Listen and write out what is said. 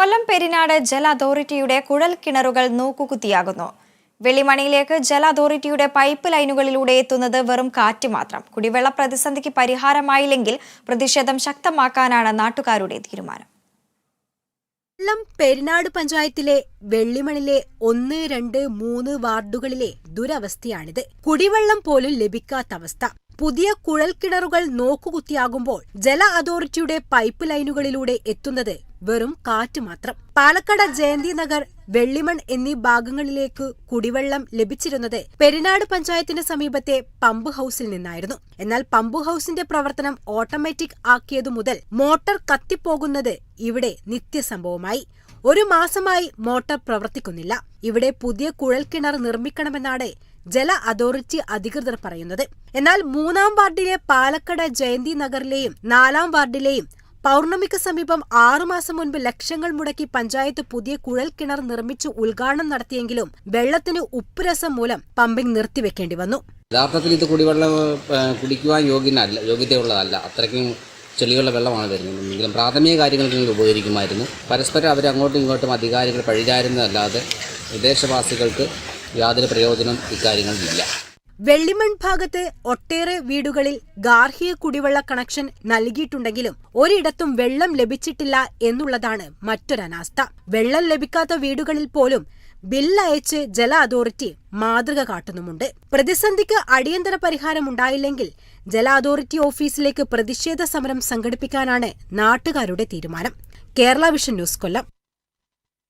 കൊല്ലം പെരിനാട് ജല അതോറിറ്റിയുടെ കുഴൽ കിണറുകൾ നോക്കുകുത്തിയാകുന്നു. വെള്ളിമണിയിലേക്ക് ജല അതോറിറ്റിയുടെ പൈപ്പ് ലൈനുകളിലൂടെ എത്തുന്നത് വെറും കാറ്റ് മാത്രം. കുടിവെള്ള പ്രതിസന്ധിക്ക് പരിഹാരമായില്ലെങ്കിൽ പ്രതിഷേധം ശക്തമാക്കാനാണ് നാട്ടുകാരുടെ തീരുമാനം. കൊല്ലം പെരിനാട് പഞ്ചായത്തിലെ വെള്ളിമണിലെ ഒന്ന് രണ്ട് മൂന്ന് വാർഡുകളിലെ ദുരവസ്ഥയാണിത്. കുടിവെള്ളം പോലും ലഭിക്കാത്ത അവസ്ഥ. പുതിയ കുഴൽ കിണറുകൾ നോക്കുകുത്തിയാകുമ്പോൾ ജല അതോറിറ്റിയുടെ പൈപ്പ് ലൈനുകളിലൂടെ എത്തുന്നത് വെറും കാറ്റ് മാത്രം. പാലക്കാട് ജയന്തി നഗർ വെള്ളിമൺ എന്നീ ഭാഗങ്ങളിലേക്ക് കുടിവെള്ളം ലഭിച്ചിരുന്നത് പെരിനാട് പഞ്ചായത്തിന് സമീപത്തെ പമ്പ് ഹൌസിൽ നിന്നായിരുന്നു. എന്നാൽ പമ്പ് ഹൌസിന്റെ പ്രവർത്തനം ഓട്ടോമാറ്റിക് ആക്കിയതു മുതൽ മോട്ടോർ കത്തിപ്പോകുന്നത് ഇവിടെ നിത്യസംഭവമായി. ഒരു മാസമായി മോട്ടോർ പ്രവർത്തിക്കുന്നില്ല. ഇവിടെ പുതിയ കുഴൽക്കിണർ നിർമ്മിക്കണമെന്നാണ് ജല അതോറിറ്റി അധികൃതർ പറയുന്നത്. എന്നാൽ മൂന്നാം വാർഡിലെ പാലക്കട ജയന്തി നഗറിലെയും നാലാം വാർഡിലെയും പൗർണമിക്ക് സമീപം ആറുമാസം മുൻപ് ലക്ഷങ്ങൾ മുടക്കി പഞ്ചായത്ത് പുതിയ കുഴൽ കിണർ നിർമ്മിച്ച് ഉദ്ഘാടനം നടത്തിയെങ്കിലും വെള്ളത്തിന് ഉപ്പുരസം മൂലം പമ്പിംഗ് നിർത്തിവെക്കേണ്ടി വന്നു. യഥാർത്ഥത്തിൽ ഇത് കുടിവെള്ളം കുടിക്കുവാൻ യോഗ്യനല്ല യോഗ്യതയുള്ളതല്ല. അത്രയ്ക്കും ചെളിയുള്ള വെള്ളമാണ് വരുന്നത് എങ്കിലും പ്രാഥമിക കാര്യങ്ങൾക്ക് ഉപകരിക്കുമായിരുന്നു. പരസ്പരം അവർ അങ്ങോട്ടും ഇങ്ങോട്ടും അധികാരികൾ പഴിചാരുന്നതല്ലാതെ വിദേശവാസികൾക്ക് യാതൊരു പ്രയോജനം ഇക്കാര്യങ്ങളിലില്ല വെള്ളിമൺ ഭാഗത്ത് ഒട്ടേറെ വീടുകളിൽ ഗാർഹിക കുടിവെള്ള കണക്ഷൻ നൽകിയിട്ടുണ്ടെങ്കിലും ഒരിടത്തും വെള്ളം ലഭിച്ചിട്ടില്ല എന്നുള്ളതാണ് മറ്റൊരനാസ്ഥ. വെള്ളം ലഭിക്കാത്ത വീടുകളിൽ പോലും ബില്ല് അയച്ച് ജല അതോറിറ്റി മാതൃക കാട്ടുന്നുമുണ്ട്. പ്രതിസന്ധിക്ക് അടിയന്തര പരിഹാരം ഉണ്ടായില്ലെങ്കിൽ ജല അതോറിറ്റി ഓഫീസിലേക്ക് പ്രതിഷേധ സമരം സംഘടിപ്പിക്കാനാണ് നാട്ടുകാരുടെ തീരുമാനം. Kerala vision news Kollam.